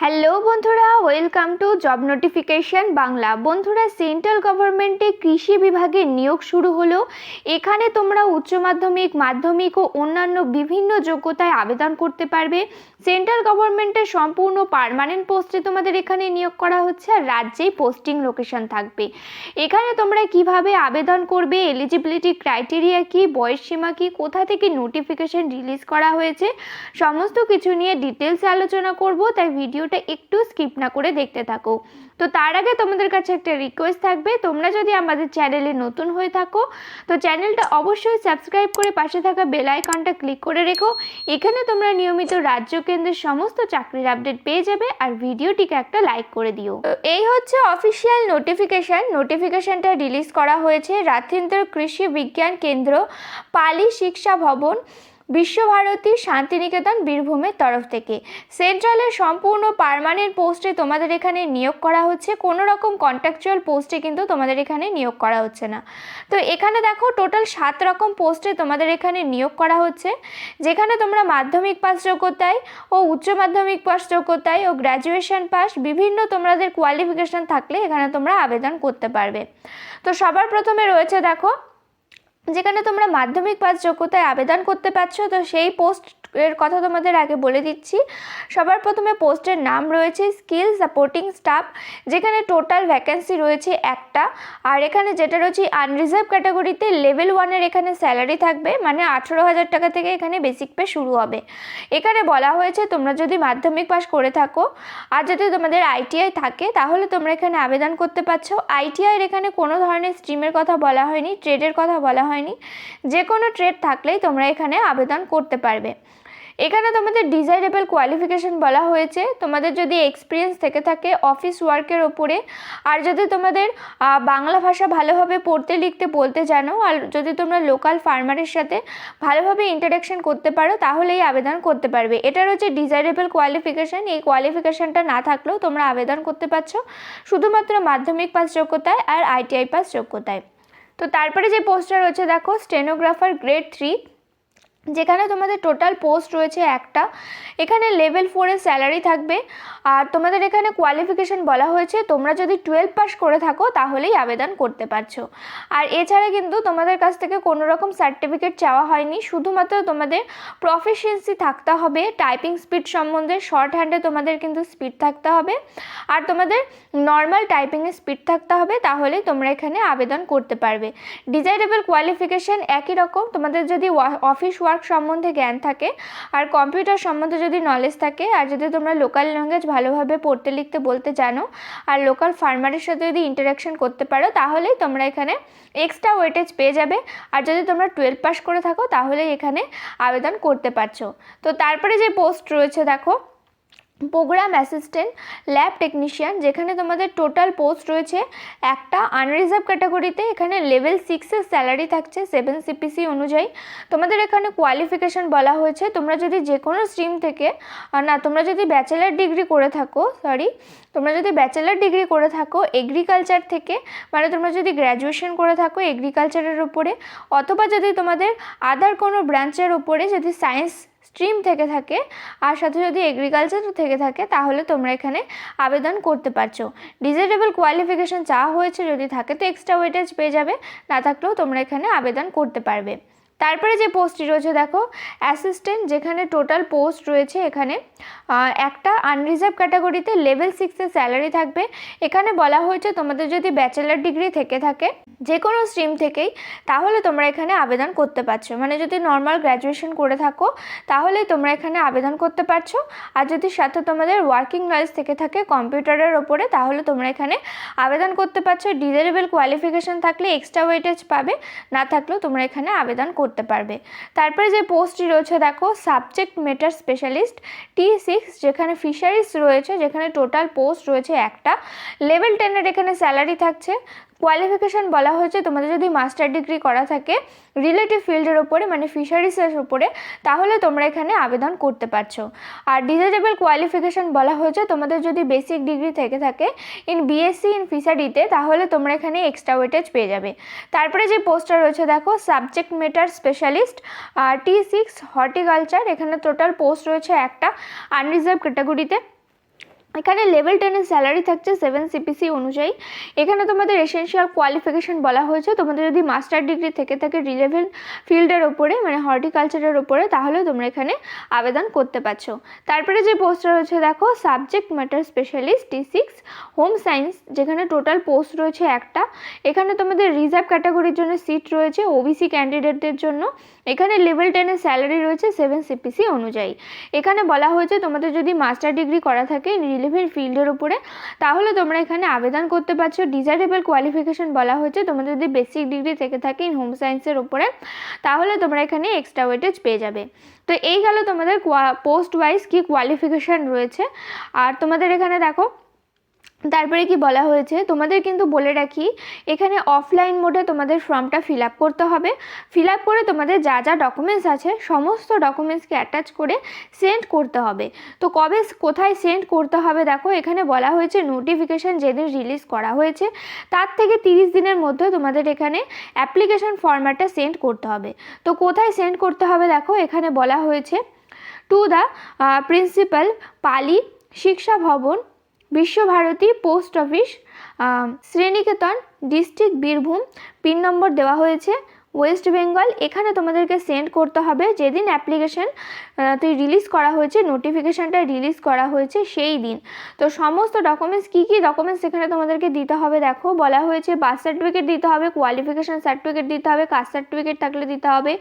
Hello বন্ধুরা welcome to job notification Bangla. বন্ধুরা central গভর্নমেন্টে কৃষি বিভাগে নিয়োগ শুরু হলো। এখানে তোমরা উচ্চ মাধ্যমিক মাধ্যমিক ও অন্যান্য বিভিন্ন যোগ্যতায় আবেদন করতে পারবে। সেন্ট্রাল গভর্নমেন্টের সম্পূর্ণ পার্মানেন্ট পোস্টে তোমাদের এখানে নিয়োগ করা হচ্ছে আর রাজ্যেই পোস্টিং লোকেশন থাকবে। এখানে তোমরা কীভাবে আবেদন করবে এলিজিবিলিটি ক্রাইটেরিয়া কি বয়সসীমা কি, কোথা থেকে নোটিফিকেশন রিলিজ করা হয়েছে, সমস্ত কিছু নিয়ে ডিটেলস আলোচনা করব, তাই ভিডিওটা একটু স্কিপ না করে দেখতে থাকো। তো তার আগে তোমাদের কাছে একটা রিকোয়েস্ট থাকবে, তোমরা যদি আমাদের চ্যানেলে নতুন হয়ে থাকো, তো চ্যানেলটা অবশ্যই সাবস্ক্রাইব করে পাশে থাকা বেল আইকনটা ক্লিক করে রেখো। এখানে তোমরা নিয়মিত রাজ্য কেন্দ্রের সমস্ত চাকরির আপডেট পেয়ে যাবে আর ভিডিওটিকে একটা লাইক করে দিও। এই হচ্ছে অফিসিয়াল নোটিফিকেশন নোটিফিকেশনটা রিলিজ করা হয়েছে। রাথেন্দ্র কৃষি বিজ্ঞান কেন্দ্র, পালি শিক্ষা ভবন। বিশ্বভারতী শান্তিনিকেতন বীরভূমের তরফ থেকে। সেন্ট্রালের সম্পূর্ণ পারমানেন্ট পোস্টে তোমাদের এখানে নিয়োগ করা হচ্ছে। কোনো রকম কন্ট্রাকচুয়াল পোস্টে কিন্তু তোমাদের এখানে নিয়োগ করা হচ্ছে না। তো এখানে দেখো টোটাল সাত রকম পোস্টে তোমাদের এখানে নিয়োগ করা হচ্ছে। যেখানে তোমরা মাধ্যমিক পাস যোগ্যতায় ও উচ্চ মাধ্যমিক পাস যোগ্যতায় ও গ্র্যাজুয়েশন পাস বিভিন্ন তোমাদের কোয়ালিফিকেশন থাকলে এখানে তোমরা আবেদন করতে পারবে। তো সবার প্রথমে রয়েছে দেখো যেখানে তোমরা মাধ্যমিক পাস যোগ্যতায় আবেদন করতে পারছ, তো সেই পোস্ট এর কথা তোমাদের আগে বলে দিচ্ছি। সবার প্রথমে পোস্টের নাম রয়েছে স্কিল সাপোর্টিং স্টাফ, যেখানে টোটাল ভ্যাকেন্সি রয়েছে একটা। আর এখানে যেটা রয়েছে আনরিজার্ভ ক্যাটাগরিতে লেভেল ওয়ানের এখানে স্যালারি থাকবে মানে আঠেরো হাজার টাকা থেকে এখানে বেসিক পে শুরু হবে। এখানে বলা হয়েছে, তোমরা যদি মাধ্যমিক পাস করে থাকো, আর যদি তোমাদের আইটিআই থাকে, তাহলে তোমরা এখানে আবেদন করতে পারছ। আইটিআইয়ের এখানে কোনো ধরনের স্ট্রিমের কথা বলা হয়নি ট্রেডের কথা বলা হয়নি। যে কোনো ট্রেড থাকলেই তোমরা এখানে আবেদন করতে পারবে। এখানে তোমাদের ডিজাইরেবল কোয়ালিফিকেশন বলা হয়েছে। তোমাদের যদি এক্সপিরিয়েন্স থেকে থাকে অফিস ওয়ার্কের ওপরে, আর যদি তোমাদের বাংলা ভাষা ভালোভাবে পড়তে, লিখতে, বলতে জানো, আর যদি তোমরা লোকাল ফার্মারের সাথে ভালোভাবে ইন্টারাকশন করতে পারো, তাহলেই আবেদন করতে পারবে। এটার হচ্ছে ডিজাইরেবল কোয়ালিফিকেশান এই কোয়ালিফিকেশানটা না থাকলেও তোমরা আবেদন করতে পারছ। শুধুমাত্র মাধ্যমিক পাস যোগ্যতায় আর আইটিআই পাস যোগ্যতায়। তো তারপরে যে পোস্টটা রয়েছে দেখো স্টেনোগ্রাফার গ্রেড থ্রি যেখানে তোমাদের টোটাল পোস্ট রয়েছে একটা, এখানে লেভেল ফোরের স্যালারি থাকবে। আর তোমাদের এখানে কোয়ালিফিকেশন বলা হয়েছে, তোমরা যদি টুয়েলভ পাস করে থাকো, তাহলেই আবেদন করতে পারছ। আর এছাড়া কিন্তু তোমাদের কাছ থেকে কোনো রকম সার্টিফিকেট চাওয়া হয়নি, শুধুমাত্র তোমাদের প্রফিসিয়েন্সি থাকতে হবে টাইপিং স্পিড সম্বন্ধে শর্ট হ্যান্ডে তোমাদের কিন্তু স্পিড থাকতে হবে। আর তোমাদের নর্মাল টাইপিংয়ের স্পিড থাকতে হবে তাহলেই তোমরা এখানে আবেদন করতে পারবে। ডিজাইরেবল কোয়ালিফিকেশন একই রকম, তোমাদের যদি অফিস ওয়ার্ক সম্বন্ধে জ্ঞান থাকে, আর কম্পিউটার সম্বন্ধে যদি নলেজ থাকে, আর যদি তোমরা লোকাল ল্যাঙ্গুয়েজ ভালোভাবে পড়তে, লিখতে, বলতে জানো, আর লোকাল ফার্মারের সাথে যদি ইন্টারাকশন করতে পারো, তাহলেই তোমরা এখানে এক্সট্রা ওয়েটেজ পেয়ে যাবে। আর যদি তোমরা টুয়েলভ পাস করে থাকো, তাহলেই এখানে আবেদন করতে পারছ। তো তারপরে যে পোস্ট রয়েছে, দেখো প্রোগ্রাম অ্যাসিস্ট্যান্ট ল্যাব টেকনিশিয়ান যেখানে তোমাদের টোটাল পোস্ট রয়েছে, একটা আনরিজার্ভ ক্যাটাগরিতে এখানে লেভেল সিক্সের স্যালারি থাকছে সেভেন সিপিসি অনুযায়ী। তোমাদের এখানে কোয়ালিফিকেশন বলা হয়েছে, তোমরা যদি যে কোনো স্ট্রিম থেকে না, তোমরা যদি ব্যাচেলার ডিগ্রি করে থাকো সরি তোমরা যদি ব্যাচেলার ডিগ্রি করে থাকো এগ্রিকালচার থেকে মানে তোমরা যদি গ্র্যাজুয়েশন করে থাকো এগ্রিকালচারের উপরে, অথবা যদি তোমাদের আদার কোনো ব্রাঞ্চের ওপরে যদি সায়েন্স স্ট্রিম থেকে থাকে, আর সাথে যদি এগ্রিকালচার থেকে থাকে, তাহলে তোমরা এখানে আবেদন করতে পারছ। ডিজাইরেবল কোয়ালিফিকেশান চাওয়া হয়েছে যদি থাকে, তো এক্সট্রা ওয়েটেজ পেয়ে যাবে, না থাকলেও তোমরা এখানে আবেদন করতে পারবে। তারপরে যে পোস্টটি রয়েছে, দেখো অ্যাসিস্ট্যান্ট যেখানে টোটাল পোস্ট রয়েছে এখানে একটা আনরিজার্ভ ক্যাটাগরিতে লেভেল সিক্সের স্যালারি থাকবে। এখানে বলা হয়েছে তোমাদের যদি ব্যাচেলার ডিগ্রি থেকে থাকে যে কোনো স্ট্রিম থেকেই, তাহলে তোমরা এখানে আবেদন করতে পারছ। মানে যদি নর্মাল গ্র্যাজুয়েশন করে থাকো, তাহলে তোমরা এখানে আবেদন করতে পারছ। আর যদি সাথে তোমাদের ওয়ার্কিং নলেজ থেকে থাকে কম্পিউটারের ওপরে, তাহলে তোমরা এখানে আবেদন করতে পারছ। ডিজারেবল কোয়ালিফিকেশন থাকলে এক্সট্রা ওয়েটেজ পাবে, না থাকলেও তোমরা এখানে আবেদন করতে পারবে। তারপরে যে পোস্টটি রয়েছে, দেখো subject matter specialist T six যেখানে ফিশারিজ রয়েছে, যেখানে টোটাল পোস্ট রয়েছে একটা। লেভেল টেনের এখানে স্যালারি থাকছে। কোয়ালিফিকেশান বলা হয়েছে, তোমাদের যদি মাস্টার ডিগ্রি করা থাকে রিলেটিভ ফিল্ডের ওপরে মানে ফিশারিসের ওপরে, তাহলে তোমরা এখানে আবেদন করতে পারছ। আর ডিজারেবল কোয়ালিফিকেশান বলা হয়েছে, তোমাদের যদি বেসিক ডিগ্রি থেকে থাকে ইন বিএসসি ইন ফিশারিতে তাহলে তোমরা এখানে এক্সট্রা ওয়েটেজ পেয়ে যাবে। তারপরে যে পোস্টটা রয়েছে, দেখো সাবজেক্ট মেটার স্পেশালিস্ট আর টি সিক্স হর্টিকালচার এখানে টোটাল পোস্ট রয়েছে একটা আনরিজার্ভ ক্যাটাগরিতে এখানে লেভেল টেনের স্যালারি থাকছে সেভেন সিপিসি অনুযায়ী। এখানে তোমাদের এসেনশিয়াল কোয়ালিফিকেশন বলা হয়েছে। তোমাদের যদি মাস্টার ডিগ্রি থেকে থাকে রিলেভেন্ট ফিল্ডের ওপরে মানে হর্টিকালচারের ওপরে তাহলে তোমরা এখানে আবেদন করতে পারছ। তারপরে যে পোস্ট রয়েছে, দেখো subject matter specialist T six home science যেখানে টোটাল পোস্ট রয়েছে একটা। এখানে তোমাদের রিজার্ভ ক্যাটাগরির জন্য সিট রয়েছে ওবিসি ক্যান্ডিডেটদের জন্য। এখানে লেভেল টেনের স্যালারি রয়েছে সেভেন সিপিসি অনুযায়ী। এখানে বলা হয়েছে, তোমাদের যদি মাস্টার ডিগ্রি করা থাকে রিলেভেন্ট ফিল্ডের উপরে, তাহলে তোমরা এখানে আবেদন করতে পারছ। ডিজারেবল কোয়ালিফিকেশন বলা হয়েছে। তোমাদের যদি বেসিক ডিগ্রি থেকে থাকে ইন হোম সায়েন্সের উপরে, তাহলে তোমরা এখানে এক্সট্রা ওয়েটেজ পেয়ে যাবে। তো এই গেল তোমাদের পোস্ট ওয়াইজ কী কোয়ালিফিকেশান রয়েছে। আর তোমাদের এখানে দেখো তারপরে কি বলা হয়েছে? তোমাদের কিন্তু বলে রাখি, এখানে অফলাইন মোডে তোমাদের ফর্মটা ফিল আপ করতে হবে। ফিল আপ করে তোমাদের যা যা ডকুমেন্টস আছে, সমস্ত ডকুমেন্টসকে অ্যাটাচ করে সেন্ড করতে হবে। তো কবে কোথায় সেন্ড করতে হবে দেখো, এখানে বলা হয়েছে নোটিফিকেশান যেদিন রিলিজ করা হয়েছে, তার থেকে তিরিশ দিনের মধ্যে তোমাদের এখানে অ্যাপ্লিকেশান ফর্ম্যাটটা সেন্ড করতে হবে। তো কোথায় সেন্ড করতে হবে দেখো, এখানে বলা হয়েছে to the principal Palli, Shiksha Bhavana Visva Bharati post office Sriniketan district Birbhum pin number দেওয়া হয়েছে। ওয়েস্ট বেঙ্গল, এখানে তোমাদেরকে সেন্ড করতে হবে। যেদিন অ্যাপ্লিকেশন তুই রিলিজ করা হয়েছে নোটিফিকেশানটা রিলিজ করা হয়েছে সেই দিন। তো সমস্ত ডকুমেন্টস কী কী ডকুমেন্টস এখানে তোমাদেরকে দিতে হবে দেখো। বলা হয়েছে বার্থ সার্টিফিকেট দিতে হবে কোয়ালিফিকেশান সার্টিফিকেট দিতে হবে কাস্ট সার্টিফিকেট থাকলে দিতে হবে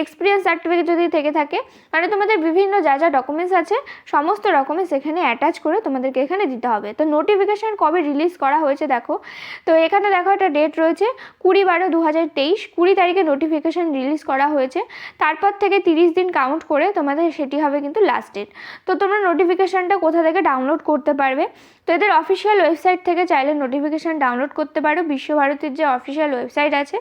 এক্সপিরিয়েন্স সার্টিফিকেট যদি থেকে থাকে মানে তোমাদের বিভিন্ন যা যা ডকুমেন্টস আছে, সমস্ত ডকুমেন্টস এখানে অ্যাটাচ করে তোমাদেরকে এখানে দিতে হবে। তো নোটিফিকেশান কবে রিলিজ করা হয়েছে দেখো। তো এখানে দেখো একটা ডেট রয়েছে, কুড়ি বারো দু হাজার তেইশ, কুড়ি তারিখে নোটিফিকেশান রিলিজ করা হয়েছে। তারপর থেকে তিরিশ দিন কাউন্ট করে তোমাদের সেটি হবে কিন্তু লাস্ট ডেট তো তোমরা নোটিফিকেশানটা কোথা থেকে ডাউনলোড করতে পারবে? তো এদের অফিসিয়াল ওয়েবসাইট থেকে চাইলে নোটিফিকেশান ডাউনলোড করতে পারো। বিশ্বভারতীর যে অফিসিয়াল ওয়েবসাইট আছে,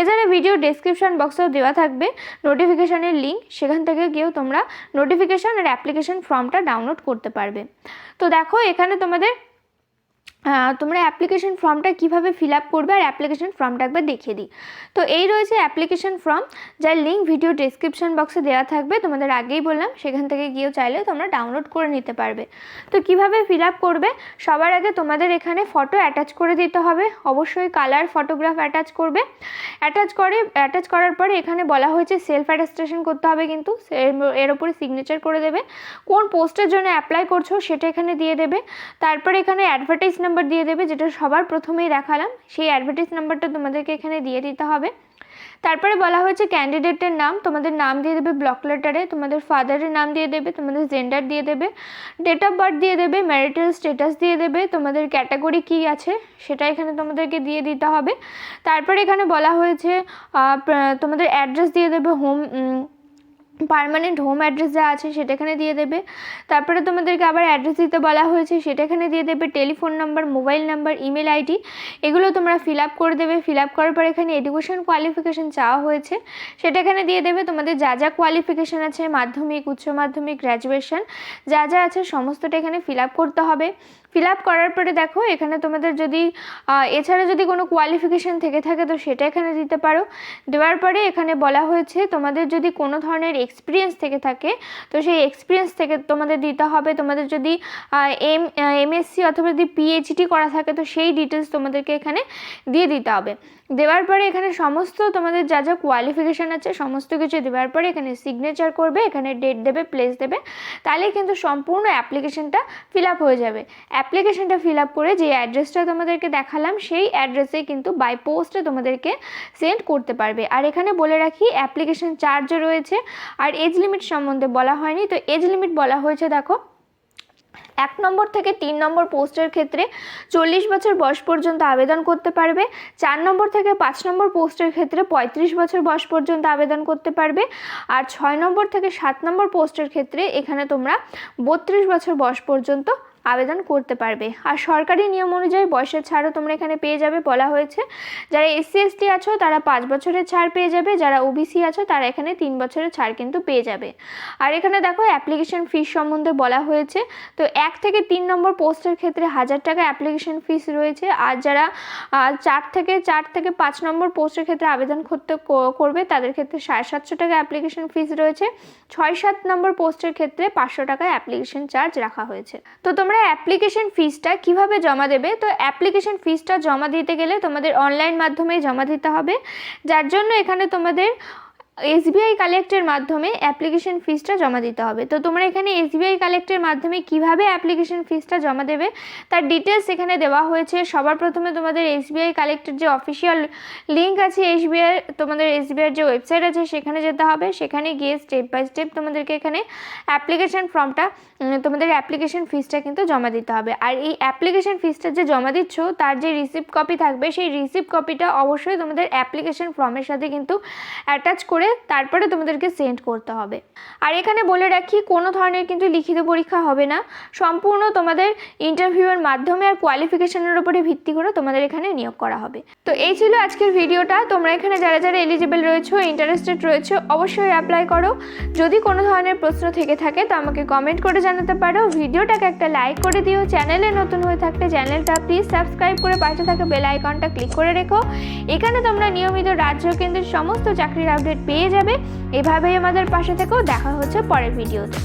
এছাড়া ভিডিও ডেসক্রিপশন বক্সেও দেওয়া থাকবে। নোটিফিকেশানের লিঙ্ক সেখান থেকে গিয়েও তোমরা নোটিফিকেশান আর অ্যাপ্লিকেশন ফর্মটা ডাউনলোড করতে পারবে। তো দেখো, এখানে তোমাদের তোমরা অ্যাপ্লিকেশন ফর্মটা কীভাবে ফিল আপ করবে আর অ্যাপ্লিকেশন ফর্মটা একবার দেখিয়ে দিই। তো এই রয়েছে অ্যাপ্লিকেশন ফর্ম যার লিঙ্ক ভিডিও ডেসক্রিপশন বক্সে দেওয়া থাকবে। তোমাদের আগেই বললাম, সেখান থেকে গিয়েও চাইলে তোমরা ডাউনলোড করে নিতে পারবে। তো কীভাবে ফিল আপ করবে? সবার আগে তোমাদের এখানে ফটো অ্যাটাচ করে দিতে হবে। অবশ্যই কালার ফটোগ্রাফ অ্যাটাচ করবে। অ্যাটাচ করে অ্যাটাচ করার পরে এখানে বলা হয়েছে সেলফ অ্যাটাস্টেশন করতে হবে কিন্তু। এর- উপরে সিগনেচার করে দেবে। কোন পোস্টের জন্য অ্যাপ্লাই করছ সেটা এখানে দিয়ে দেবে। তারপরে এখানে অ্যাডভার্টাইজ নাম্বার দিয়ে দেবে, যেটা সবার প্রথমেই দেখালাম। সেই অ্যাডভার্টাইজ নাম্বারটা তোমাদেরকে এখানে দিয়ে দিতে হবে। তারপরে বলা হয়েছে ক্যান্ডিডেটের নাম, তোমাদের নাম দিয়ে দেবে ব্লক লেটারে তোমাদের ফাদারের নাম দিয়ে দেবে, তোমাদের জেন্ডার দিয়ে দেবে ডেট অফ বার্থ দিয়ে দেবে ম্যারিটাল স্টেটাস দিয়ে দেবে, তোমাদের ক্যাটাগরি কী আছে সেটা এখানে তোমাদেরকে দিয়ে দিতে হবে। তারপরে এখানে বলা হয়েছে তোমাদের অ্যাড্রেস দিয়ে দেবে হোম পার্মানেন্ট হোম অ্যাড্রেস যা আছে সেটা এখানে দিয়ে দেবে। তারপরে তোমাদেরকে আবার অ্যাড্রেস দিতে বলা হয়েছে সেটা এখানে দিয়ে দেবে telephone number mobile number email ID এগুলো তোমরা ফিল আপ করে দেবে। ফিল আপ করার পর এখানে এডুকেশন কোয়ালিফিকেশান চাওয়া হয়েছে। সেটা এখানে দিয়ে দেবে তোমাদের যা যা কোয়ালিফিকেশান আছে, মাধ্যমিক, উচ্চ মাধ্যমিক গ্র্যাজুয়েশন যা যা আছে সমস্তটা এখানে ফিল আপ করতে হবে। ফিল আপ করার পরে দেখো, এখানে তোমাদের যদি এছাড়া যদি কোনো কোয়ালিফিকেশান থেকে থাকে তো সেটা এখানে দিতে পারো। দেওয়ার পরে এখানে বলা হয়েছে, তোমাদের যদি কোনো ধরনের এক্সপিরিয়েন্স থেকে থাকে, তো সেই এক্সপিরিয়েন্স থেকে তোমাদের দিতে হবে। তোমাদের যদি এম এমএসসি অথবা যদি পিএইচডি করা থাকে, তো সেই ডিটেলস তোমাদেরকে এখানে দিয়ে দিতে হবে। দেওয়ার পরে এখানে সমস্ত তোমাদের যা যা কোয়ালিফিকেশান আছে, সমস্ত কিছু দেওয়ার পরে এখানে সিগনেচার করবে, এখানে ডেট দেবে প্লেস দেবে তাহলে কিন্তু সম্পূর্ণ অ্যাপ্লিকেশনটা ফিল আপ হয়ে যাবে। অ্যাপ্লিকেশনটা ফিল আপ করে যে অ্যাড্রেসটা তোমাদেরকে দেখালাম, সেই অ্যাড্রেসে কিন্তু বাই পোস্টে তোমাদেরকে সেন্ড করতে পারবে। আর এখানে বলে রাখি অ্যাপ্লিকেশন চার্জও রয়েছে আর এজ লিমিট সম্বন্ধে বলা হয়নি। তো এজ লিমিট বলা হয়েছে, দেখো, এক নম্বর থেকে তিন নম্বর পোস্টের ক্ষেত্রে চল্লিশ বছর বয়স পর্যন্ত আবেদন করতে পারবে, চার নম্বর থেকে পাঁচ নম্বর পোস্টের ক্ষেত্রে পঁয়ত্রিশ বছর বয়স পর্যন্ত আবেদন করতে পারবে, আর ছয় নম্বর থেকে সাত নম্বর পোস্টের ক্ষেত্রে এখানে তোমরা বত্রিশ বছর বয়স পর্যন্ত আবেদন করতে পারবে। আর সরকারি নিয়ম অনুযায়ী বয়সের ছাড়ও তোমরা এখানে পেয়ে যাবে বলা হয়েছে। যারা এসসি, এসটি আছো, তারা পাঁচ বছরের ছাড় পেয়ে যাবে। যারা ওবিসি আছো, তারা এখানে তিন বছরের ছাড় কিন্তু পেয়ে যাবে। আর এখানে দেখো অ্যাপ্লিকেশন ফিস সম্বন্ধে বলা হয়েছে। তো এক থেকে তিন নম্বর পোস্টের ক্ষেত্রে হাজার টাকা অ্যাপ্লিকেশন ফিস রয়েছে। আর যারা চার থেকে চার থেকে পাঁচ নম্বর পোস্টের ক্ষেত্রে আবেদন করতে করবে, তাদের ক্ষেত্রে সাড়ে সাতশো টাকা অ্যাপ্লিকেশন ফিস রয়েছে। ছয় সাত নম্বর পোস্টের ক্ষেত্রে পাঁচশো টাকা অ্যাপ্লিকেশন চার্জ রাখা হয়েছে। তো তোমরা তোমরা অ্যাপ্লিকেশন ফিজটা কীভাবে জমা দেবে? তো অ্যাপ্লিকেশন ফিজটা জমা দিতে গেলে তোমাদের অনলাইন মাধ্যমেই জমা দিতে হবে। যার জন্য এখানে তোমাদের এসবিআই কালেক্টের মাধ্যমে অ্যাপ্লিকেশন ফিসটা জমা দিতে হবে। তো তোমরা এখানে এসবিআই কালেক্টের মাধ্যমে কীভাবে অ্যাপ্লিকেশন ফিসটা জমা দেবে, তার ডিটেলস এখানে দেওয়া হয়েছে। সবার প্রথমে তোমাদের এসবিআই কালেক্টের যে অফিসিয়াল লিঙ্ক আছে এসবিআই তোমাদের এসবিআইয়ের যে ওয়েবসাইট আছে, সেখানে যেতে হবে। সেখানে গিয়ে স্টেপ বাই স্টেপ তোমাদেরকে এখানে অ্যাপ্লিকেশন ফর্মটা তোমাদের অ্যাপ্লিকেশন ফিসটা কিন্তু জমা দিতে হবে। আর এই অ্যাপ্লিকেশন ফিসটা যে জমা দিচ্ছ, তার যে রিসিপ্ট কপি থাকবে, সেই রিসিপ্ট কপিটা অবশ্যই তোমাদের অ্যাপ্লিকেশন ফর্মের সাথে কিন্তু অ্যাটাচ করে তারপরে তোমাদেরকে সেন্ড করতে হবে। আর এখানে বলে রাখি, কোনো ধরনের কিন্তু লিখিত পরীক্ষা হবে না। সম্পূর্ণ তোমাদের ইন্টারভিউয়ের মাধ্যমে আর কোয়ালিফিকেশনের উপরে ভিত্তি করে তোমাদের এখানে নিয়োগ করা হবে। তো এই ছিল আজকের ভিডিওটা। তোমরা এখানে যারা যারা এলিজিবল রয়েছো ইন্টারেস্টেড রয়েছো, অবশ্যই অ্যাপ্লাই করো। যদি কোনো ধরনের প্রশ্ন থেকে থাকে, তো আমাকে কমেন্ট করে জানাতে পারো। ভিডিওটাকে একটা লাইক করে দিও। চ্যানেলে নতুন হয়ে থাকলে চ্যানেলটা প্লিজ সাবস্ক্রাইব করে পাশে থাকা বেল আইকনটা ক্লিক করে রেখো। এখানে তোমরা নিয়মিত রাজ্য কেন্দ্রের সমস্ত চাকরির আপডেট পেয়ে যাবে। এভাবেই আমাদের পাশে থেকেও দেখা হচ্ছে পরের ভিডিওতে।